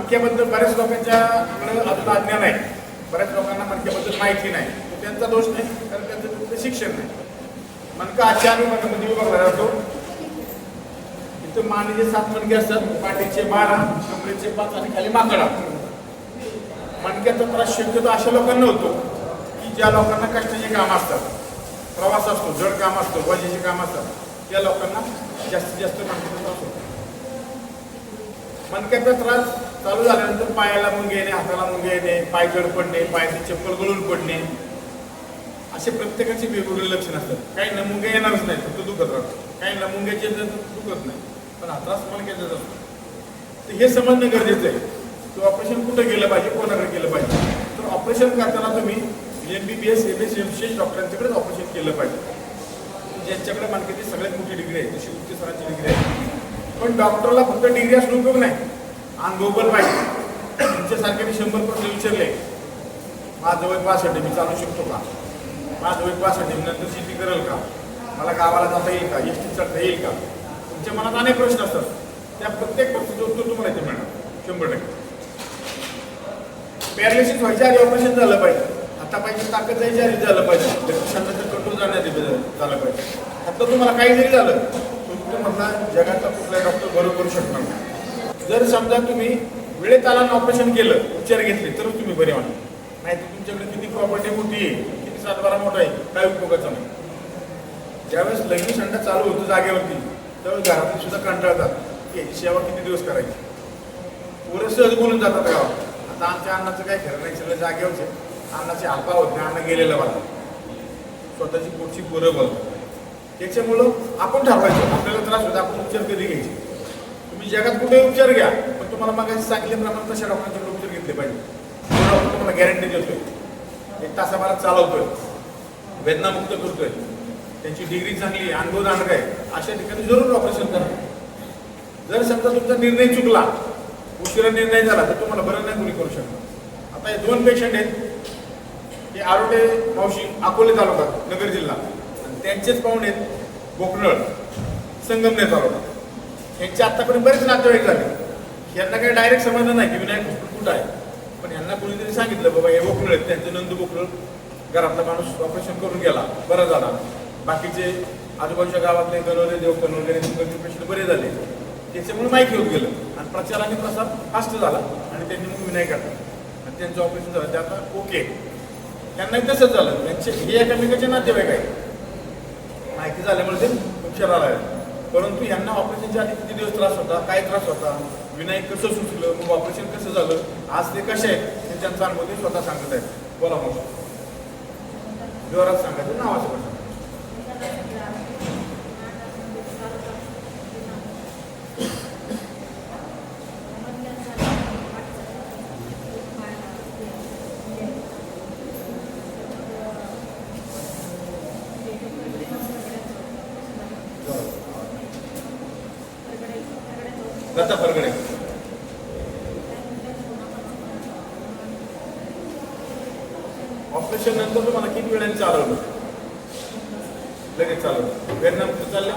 मणक्याबद्दल बऱ्याच लोकांच्या अजून अज्ञान आहे. बऱ्याच लोकांना मणक्याबद्दल माहिती नाही. तो त्यांचा दोष नाही कारण त्यांचं तिथलं शिक्षण नाही. मणका आजच्या आम्ही मठामध्ये विभागला जातो इथं मानेचे सात मणके असतात पाठीचे बारा कमरेचे पाच आणि खाली माकडा. मणक्याचा त्रास शक्यतो अशा लोकांना होतो की ज्या लोकांना कष्टाचे काम असतात. प्रवास असतो जड काम असतं वजेचे काम असतात. त्या लोकांना जास्तीत जास्त मणक्याचा त्रास होतो. मणक्याचा त्रास चालू झाल्यानंतर पायाला मुंगे येणे हाताला मुंगे येणे पाय जड पडणे पायाची चप्पल गळून पडणे. असे प्रत्येकाचे वेगवेगळे लक्षण असतात. काही नमुंगे येणारच नाही फक्त दुखत राहतो काही नमुंग्याचे दुखत नाही पण हा त्रास मणक्याचा असतो. तर हे समजणं गरजेचं आहे. तो ऑपरेशन कुठं गेलं पाहिजे कोणाकडे केलं पाहिजे? तर ऑपरेशन करताना तुम्ही M B B S M S M C S डॉक्टरांच्याकडेच operation केलं पाहिजे. ज्यांच्याकडे मानकेची सगळ्यात मोठी डिग्री आहे जशी उच्च सरांची डिग्री आहे. पण डॉक्टरला फक्त डिग्री असणं उपयोग नाही. अनुभव पण पाहिजे. तुमच्यासारखे मी शंभर प्रश्न विचारले. माझं वय पासष्ट मी चालू शकतो का? माझं वय पासष्ट मी नंतर शेती करेल का? मला गावाला जाता येईल का? एस टी चढता येईल का? तुमच्या मनात अनेक प्रश्न असतात. त्या प्रत्येक प्रश्नाचं उत्तर तुम्हाला येते मॅडम. शंभर टक्के. पॅरालिसिस व्हायच्या आधी ऑपरेशन झालं पाहिजे. आता पाहिजे ताकद जायची आधी झालं पाहिजे. रक्तशांताचं कंट्रोल जाण्याआधी झालं पाहिजे. आता तुम्हाला काही जरी झालं तुम्ही म्हणला जगाचा कुठला डॉक्टर बरोबर करू शकणार नाही. जर समजा तुम्ही वेळेत आला ऑपरेशन केलं उपचार घेतले तरच तुम्ही बरे वाटत नाही तर तुमच्याकडे किती प्रॉपर्टी मोठी आहे किती सातबारा मोठा आहे काय उपयोगाचा नाही. ज्यावेळेस लग्नी संडा चालू होतो जागेवरती त्यावेळेस घरातून सुद्धा कंटाळतात की याची सेवा किती दिवस करायची? पोरं सहज बोलून जातात गावात. आता आमच्या अन्नाचं काय खरं नाही सगळं जागेवरचे. अन्नाचे आपा होत नाही अण्णा मला स्वतःची पोटची पोरं बघ. त्याच्यामुळं आपण ठरवायचं आपल्याला त्रास होता आपण उपचार कधी घ्यायचे? तुम्ही जगात कुठे उपचार घ्या पण तुम्हाला मग सांगितल्याप्रमाणे तशा डॉक्टरांचे उपचार घेतले पाहिजे. डॉक्टर तुम्हाला गॅरंटी देतोय. एक तासाभरात चालवतोय. वेदनामुक्त करतोय. त्यांची डिग्री चांगली आहे अनुभव जाणार आहे. अशा ठिकाणी जरूर ऑपरेशन करा. जर समजा तुमचा निर्णय चुकला उशिरा निर्णय झाला तर तुम्हाला बरं नाही कोणी करू शकणार आता हे दोन पेशंट आहेत. हे आरोटे मावशी अकोले तालुका नगर जिल्हा. आणि त्यांचेच पाहुणे आहेत. गोकनळ संगमनेर तालुका. यांचे आतापर्यंत बरेच नातेवाईक झाले. यांना काही डायरेक्ट समजलं नाही की विनायक हॉस्पिटल कुठं आहे? पण यांना कोणीतरी सांगितलं बाबा हे बोकळ आहेत त्यांचं नंदू बोकळ घरातला माणूस ऑपरेशन करून गेला बरा झाला. बाकीचे आजूबाजूच्या गावातले कनवले देवकन वगैरे पेशंट बरे झाले. त्याच्यामुळे माहिती होत गेलं. आणि प्रचार आणि प्रसार फास्ट झाला. आणि त्यांनी मग विनायक आणला आणि त्यांचं ऑपरेशन झालं. ते आता ओके त्यांनाही तसंच झालं. त्यांचे हे एकामेकाचे नातेवाईक आहे माहिती झाल्यामुळे ते उपचाराला आहे परंतु यांना ऑपरेशनच्या आधी किती दिवस त्रास होता? काय त्रास होता? विनायक कसं सुचलं? मग ऑपरेशन कसं झालं? आज ते कसे आहेत? हे त्यांचा अनुभव ते स्वतः सांगत आहेत. बोला मग. जोरात सांगायचं नावाचं दत्ता परगडे ऑपरेशन नंतर तुम्हाला किती वेळाने चालवलं? लगेच चालवलं. वेदना कुठे चालले?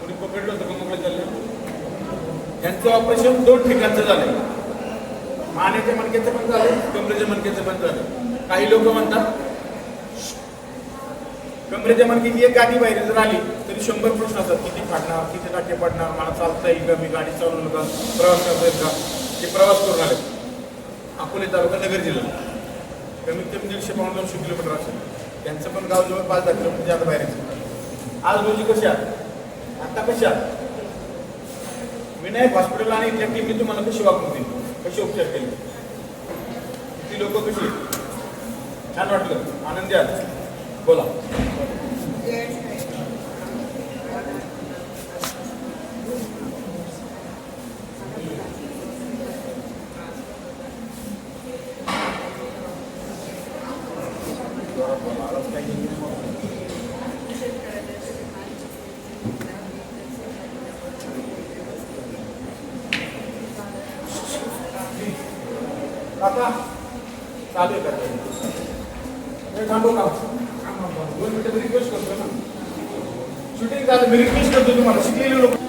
कुणी पकडलं होतं का मोकळे चालले यांचं ऑपरेशन दोन ठिकाणचं झालं मानेच्या मणक्याचं पण झालं कमरेच्या मणक्याचं पण झालं. काही लोक म्हणतात कमरेच्या मणक्याची एक गाडी बाहेर जर आली तरी शंभर प्रश्न असतात. किती फाडणार किती टाके पडणार मला चालता येईल का मी गाडी चालवलं का प्रवास करता येईल का? ते प्रवास करून आले. अकोले तालुका नगर जिल्हा. कमीत कमी दीडशे पाऊण दोनशे किलोमीटर असेल. त्यांचं पण गाव जवळ पाच दहा किलोमीटर आता बाहेर आहे. आज रोजी कशी आहात? आता कशी आहात? विनायक हॉस्पिटल आणि इथल्या टीमने तुम्हाला कशी वागणूक दिली? कशी उपचार केले? ती लोक कशी आहेत? छान वाटलं. आनंदी आहात. बोला. काका चालू आहे काका थांबू का दोन मिनिटं मी रिक्वेस्ट करतो ना शूटिंग झालं मी रिक्वेस्ट करतो तुम्हाला शिकलेले लोक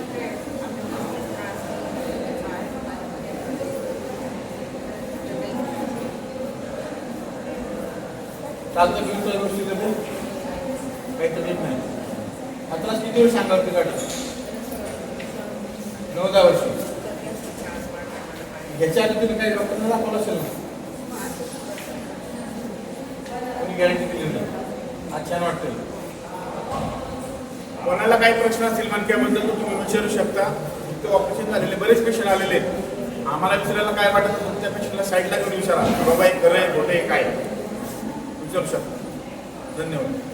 चालतं आता किती दिवस सांगा होते गाडी नऊ दहा वर्ष. ह्याच्या आधी तुम्ही काही डॉक्टरना दाखवलं असेल ना? कोणी गॅरंटी दिली ना आज छान वाटतं कोणाला काही प्रश्न असतील मणक्याबद्दल तर तुम्ही विचारू शकता. इतकं ऑपरेशन झालेले बरेच पेशंट आलेले आहेत. आम्हाला विचारायला काय वाटत असेल त्या पेशंटला साईडला घेऊन विचारा. बाबा हे खरं आहे खोटं आहे काय विचारू शकता. धन्यवाद.